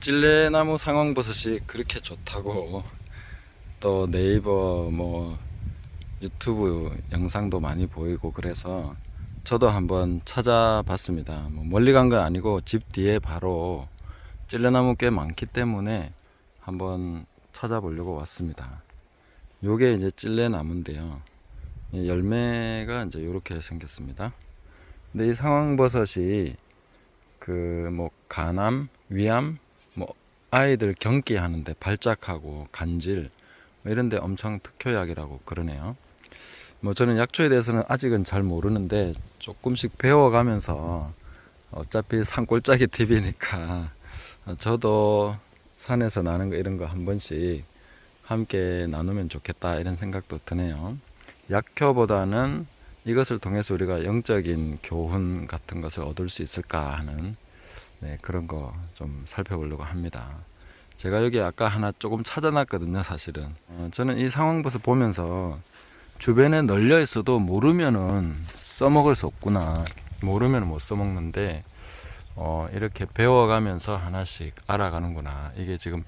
찔레나무 상황버섯이 그렇게 좋다고 또 네이버 뭐 유튜브 영상도 많이 보이고 그래서 저도 한번 찾아봤습니다. 뭐 멀리 간 건 아니고 집 뒤에 바로 찔레나무 꽤 많기 때문에 한번 찾아보려고 왔습니다. 요게 이제 찔레나무인데요. 이 열매가 이제 이렇게 생겼습니다. 근데 이 상황버섯이 그 뭐 간암, 위암, 뭐 아이들 경기 하는데 발작하고 간질 뭐 이런데 엄청 특효약이라고 그러네요. 뭐 저는 약초에 대해서는 아직은 잘 모르는데 조금씩 배워가면서 어차피 산골짜기 TV니까 저도 산에서 나는 거 이런 거 한 번씩 함께 나누면 좋겠다 이런 생각도 드네요. 약효보다는 이것을 통해서 우리가 영적인 교훈 같은 것을 얻을 수 있을까 하는 네, 그런 거 좀 살펴보려고 합니다. 제가 여기 아까 하나 조금 찾아놨거든요, 사실은. 어, 저는 이 상황버섯 보면서 주변에 널려 있어도 모르면은 써먹을 수 없구나. 모르면 못 써먹는데, 어, 이렇게 배워가면서 하나씩 알아가는구나. 이게 지금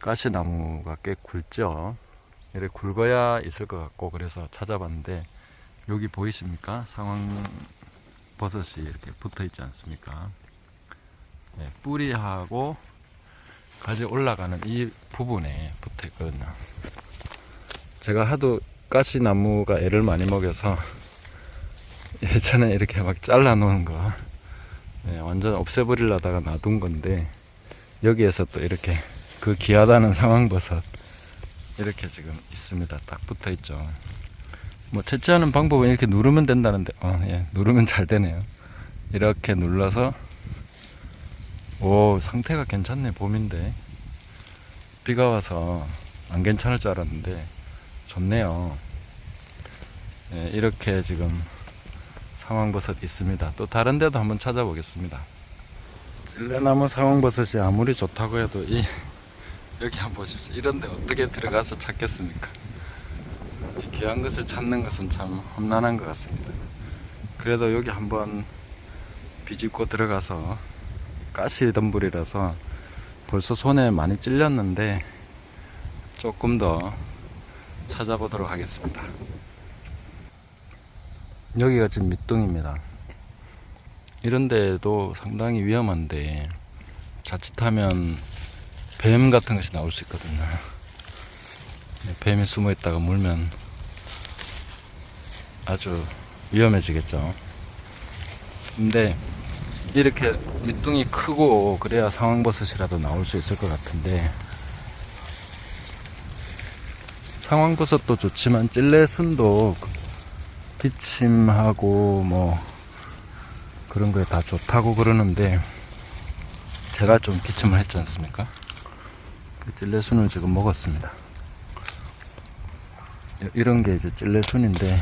가시나무가 꽤 굵죠. 이렇게 굵어야 있을 것 같고, 그래서 찾아봤는데, 여기 보이십니까? 상황버섯이 이렇게 붙어 있지 않습니까? 네, 뿌리하고 가지 올라가는 이 부분에 붙어 있거든요. 제가 하도 가시나무가 애를 많이 먹여서 예전에 이렇게 막 잘라 놓은 거 네, 완전 없애버리려다가 놔둔 건데 여기에서 또 이렇게 그 귀하다는 상황버섯 이렇게 지금 있습니다. 딱 붙어 있죠. 뭐 채취하는 방법은 이렇게 누르면 된다는데 어, 예, 누르면 잘 되네요. 이렇게 눌러서 오 상태가 괜찮네 봄인데. 비가 와서 안 괜찮을 줄 알았는데 좋네요. 예, 이렇게 지금 상황버섯 있습니다. 또 다른 데도 한번 찾아보겠습니다. 찔레나무 상황버섯이 아무리 좋다고 해도 이 여기 한번 보십시오. 이런데 어떻게 들어가서 찾겠습니까? 이 귀한 것을 찾는 것은 참 험난한 것 같습니다. 그래도 여기 한번 비집고 들어가서 가시 덤불이라서 벌써 손에 많이 찔렸는데 조금 더 찾아보도록 하겠습니다. 여기가 지금 밑둥입니다. 이런 데도 상당히 위험한데 자칫하면 뱀 같은 것이 나올 수 있거든요. 네, 뱀이 숨어 있다가 물면 아주 위험해지겠죠. 근데 이렇게 밑둥이 크고 그래야 상황버섯이라도 나올 수 있을 것 같은데 상황버섯도 좋지만 찔레순도 기침하고 뭐 그런 거에 다 좋다고 그러는데 제가 좀 기침을 했지 않습니까? 그 찔레순을 지금 먹었습니다. 이런 게 이제 찔레순인데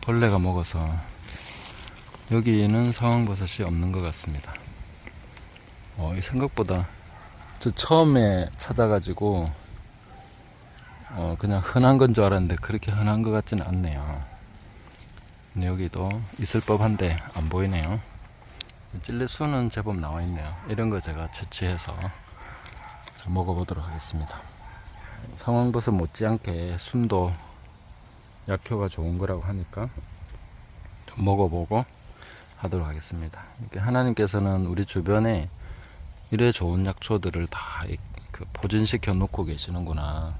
벌레가 먹어서 여기에는 상황버섯이 없는 것 같습니다. 어, 이 생각보다 저 처음에 찾아가지고 어, 그냥 흔한 건 줄 알았는데 그렇게 흔한 것 같지는 않네요. 여기도 있을 법한데 안 보이네요. 찔레 수는 제법 나와 있네요. 이런 거 제가 채취해서 먹어보도록 하겠습니다. 상황버섯 못지않게 순도 약효가 좋은 거라고 하니까 좀 먹어보고 하도록 하겠습니다. 하나님께서는 우리 주변에 이래 좋은 약초들을 다그 포진시켜 놓고 계시는구나.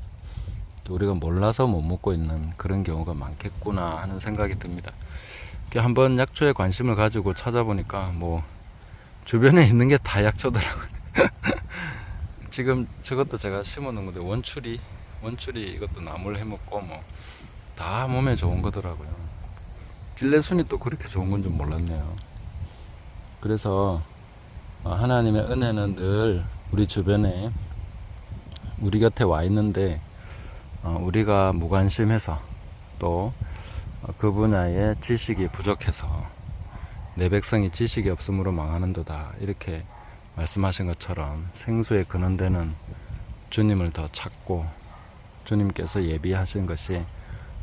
또 우리가 몰라서 못 먹고 있는 그런 경우가 많겠구나 하는 생각이 듭니다. 한번 약초에 관심을 가지고 찾아보니까 뭐 주변에 있는 게 다 약초더라고요. 지금 저것도 제가 심어 놓은 건데 원추리 원추리 이것도 나물 해먹고 뭐 다 몸에 좋은 거더라고요. 찔레순이 또 그렇게 좋은 건 좀 몰랐네요. 그래서 어, 하나님의 은혜는 늘 우리 주변에 우리 곁에 와 있는데 어, 우리가 무관심해서 또 그 분야의 지식이 부족해서 내 백성이 지식이 없으므로 망하는도다 이렇게 말씀하신 것처럼 생수의 근원되는 주님을 더 찾고 주님께서 예비하신 것이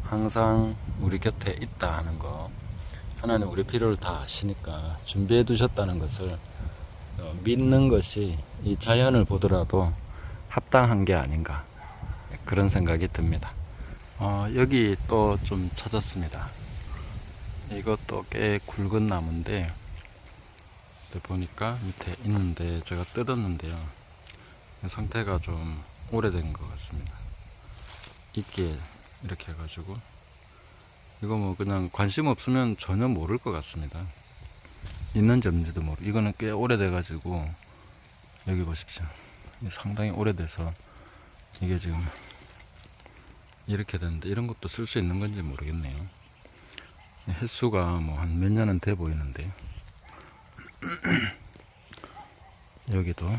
항상 우리 곁에 있다 하는 거 하나님 우리 필요를 다 아시니까 준비해 두셨다는 것을 어, 믿는 것이 이 자연을 보더라도 합당한 게 아닌가 그런 생각이 듭니다. 어, 여기 또 좀 찾았습니다. 이것도 꽤 굵은 나무인데 보니까 밑에 있는데 제가 뜯었는데요. 상태가 좀 오래된 것 같습니다. 있게 이렇게 해가지고 이거 뭐 그냥 관심 없으면 전혀 모를 것 같습니다. 있는지 없는지도 모르. 이거는 꽤 오래돼 가지고 여기 보십시오. 상당히 오래돼서 이게 지금 이렇게 됐는데 이런 것도 쓸 수 있는 건지 모르겠네요. 횟수가 뭐 한 몇 년은 돼 보이는데 여기도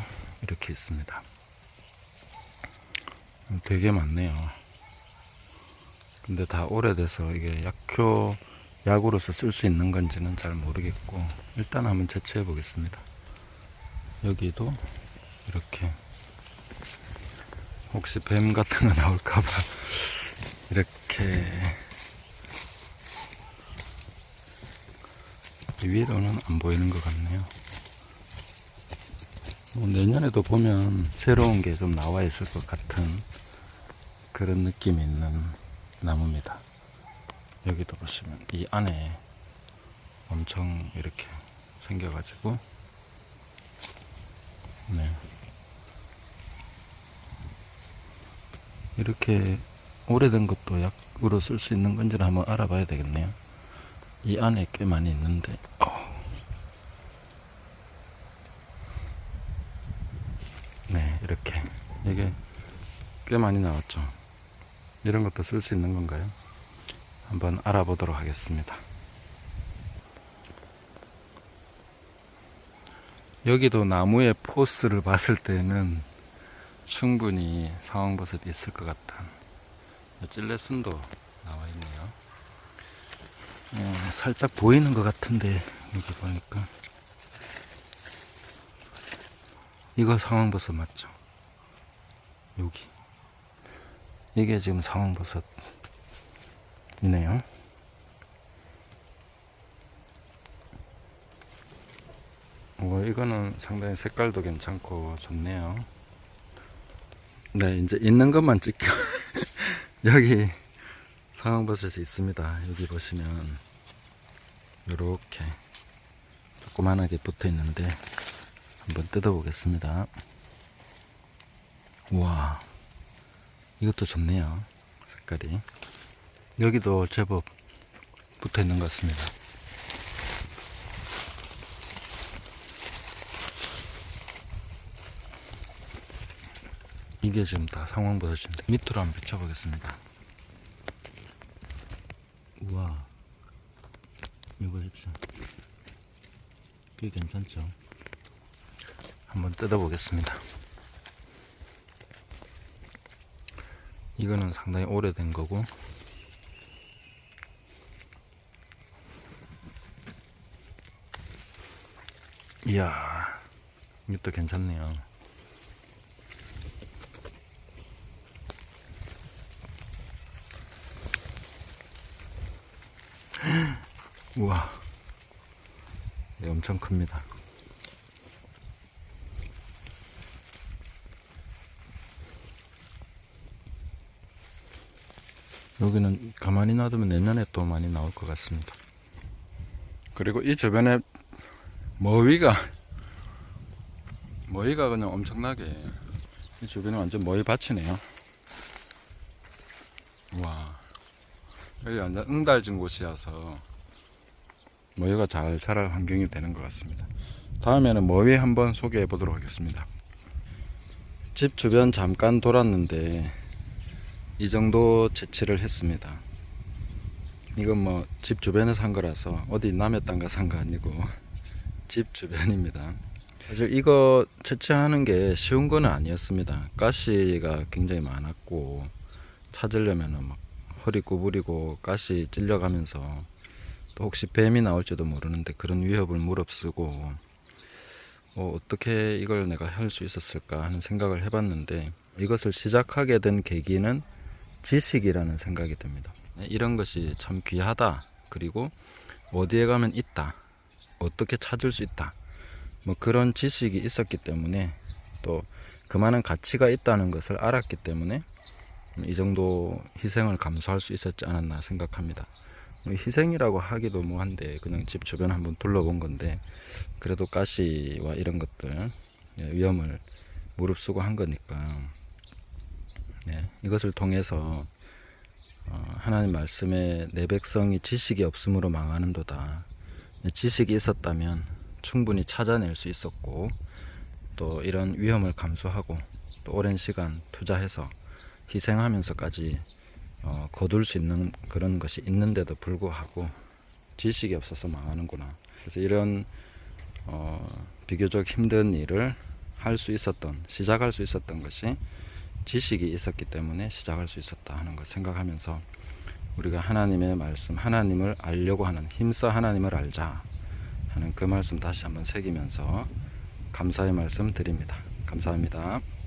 이렇게 있습니다. 되게 많네요. 근데 다 오래돼서 이게 약효 약으로서 쓸 수 있는 건지는 잘 모르겠고 일단 한번 채취해 보겠습니다. 여기도 이렇게 혹시 뱀 같은 거 나올까봐 이렇게 위로는 안 보이는 것 같네요. 뭐 내년에도 보면 새로운 게 좀 나와 있을 것 같은 그런 느낌이 있는 나무입니다. 여기도 보시면 이 안에 엄청 이렇게 생겨가지고 네 이렇게 오래된 것도 약으로 쓸 수 있는 건지를 한번 알아봐야 되겠네요. 이 안에 꽤 많이 있는데 어. 네 이렇게 이게 꽤 많이 나왔죠. 이런 것도 쓸 수 있는 건가요? 한번 알아보도록 하겠습니다. 여기도 나무의 포스를 봤을 때는 충분히 상황버섯이 있을 것 같은 찔레순도 나와 있네요. 어, 살짝 보이는 것 같은데 여기 보니까 이거 상황버섯 맞죠? 여기 이게 지금 상황버섯이네요. 어, 이거는 상당히 색깔도 괜찮고 좋네요. 네, 이제 있는 것만 찍혀. 여기 상황버섯이 있습니다. 여기 보시면 이렇게 조그만하게 붙어 있는데 한번 뜯어 보겠습니다. 우와, 이것도 좋네요. 색깔이. 여기도 제법 붙어 있는 것 같습니다. 이게 지금 다 상황 버섯인데 밑으로 한번 비춰보겠습니다. 우와, 이거 보십시오. 꽤 괜찮죠? 한번 뜯어보겠습니다. 이거는 상당히 오래된 거고. 이야 이것도 괜찮네요. 우와 네, 엄청 큽니다 여기는 가만히 놔두면 내년에 또 많이 나올 것 같습니다. 그리고 이 주변에 머위가 머위가 그냥 엄청나게 이 주변에 완전 머위 밭이네요. 와 여기 완전 응달진 곳이어서 머위가 잘 자랄 환경이 되는 것 같습니다. 다음에는 머위 한번 소개해 보도록 하겠습니다. 집 주변 잠깐 돌았는데 이 정도 채취를 했습니다. 이건 뭐 집 주변에서 한 거라서 어디 남의 땅가 산거 아니고 집 주변입니다. 사실 이거 채취하는 게 쉬운 건 아니었습니다. 가시가 굉장히 많았고 찾으려면은 막 허리 구부리고 가시 찔려가면서 또 혹시 뱀이 나올지도 모르는데 그런 위협을 무릅쓰고 어, 어떻게 이걸 내가 할 수 있었을까 하는 생각을 해봤는데 이것을 시작하게 된 계기는 지식이라는 생각이 듭니다. 네, 이런 것이 참 귀하다. 그리고 어디에 가면 있다. 어떻게 찾을 수 있다. 뭐 그런 지식이 있었기 때문에 또 그만한 가치가 있다는 것을 알았기 때문에 이 정도 희생을 감수할 수 있었지 않았나 생각합니다. 뭐 희생이라고 하기도 뭐한데 그냥 집 주변 한번 둘러본 건데 그래도 가시와 이런 것들 예, 위험을 무릅쓰고 한 거니까 네, 이것을 통해서 어, 하나님 말씀에 내 백성이 지식이 없음으로 망하는도다. 네, 지식이 있었다면 충분히 찾아낼 수 있었고 또 이런 위험을 감수하고 또 오랜 시간 투자해서 희생하면서까지 어, 거둘 수 있는 그런 것이 있는데도 불구하고 지식이 없어서 망하는구나. 그래서 이런 어, 비교적 힘든 일을 할 수 있었던 시작할 수 있었던 것이 지식이 있었기 때문에 시작할 수 있었다 하는 걸 생각하면서 우리가 하나님의 말씀 하나님을 알려고 하는 힘써 하나님을 알자 하는 그 말씀 다시 한번 새기면서 감사의 말씀 드립니다. 감사합니다.